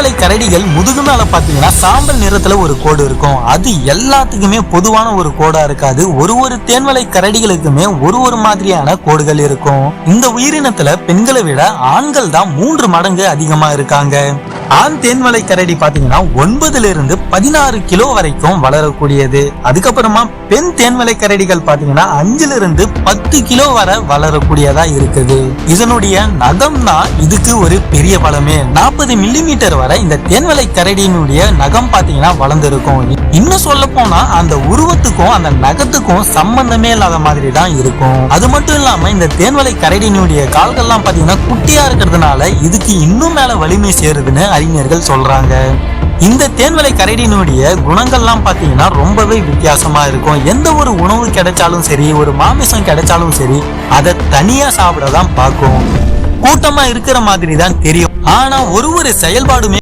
தேன்வலை கரடிகள் முதுகு மேல பாத்தீங்கன்னா சாம்பல் நிறத்துல ஒரு கோடு இருக்கும். அது எல்லாத்துக்குமே பொதுவான ஒரு கோடா இருக்காது. ஒரு ஒரு தேன்வலை கரடிகளுக்குமே ஒரு ஒரு மாதிரியான கோடுகள் இருக்கும். இந்த உயிரினத்துல பெண்களை விட ஆண்கள் தான் மூன்று மடங்கு அதிகமா இருக்காங்க. ஆண் தேன்வலை கரடி பாத்தீங்கன்னா ஒன்பதுல இருந்து பதினாறு கிலோ வரைக்கும் வளரக்கூடியது. அதுக்கப்புறமா பெண் தேன்வலை கரடிகள் பாத்தீங்கன்னா அஞ்சுல இருந்து பத்து கிலோ வரை வளரக்கூடியதா இருக்குது. இதனுடைய நகம் தான் இதுக்கு ஒரு பெரிய பலமே நாற்பது மில்லிமீட்டர் வரை இந்த தேன்வலை கரடியினுடைய நகம் பாத்தீங்கன்னா வளர்ந்துருக்கும். இன்னும் சொல்ல போனா அந்த உருவத்துக்கும் அந்த நகத்துக்கும் சம்பந்தமே இல்லாத மாதிரி தான் இருக்கும். அது மட்டும் இல்லாம இந்த தேன்வலை கரடியினுடைய கால்கள்லாம் பாத்தீங்கன்னா குட்டியா இருக்கிறதுனால இதுக்கு இன்னும் மேல வலிமை சேருதுன்னு அறிஞர்கள் சொல்றாங்க. இந்த தேன்வலை கரடினுடைய குணங்கள்லாம் பாத்தீங்கன்னா ரொம்பவே வித்தியாசமா இருக்கும். எந்த ஒரு உணவு கிடைச்சாலும் சரி ஒரு மாமிசம் கிடைச்சாலும் சரி அதை தனியா சாப்பிட தான் பார்க்கும். கூட்டமா இருக்கிற மாதிரி தான் தெரியும். ஆனா ஒரு ஒரு செயல்பாடுமே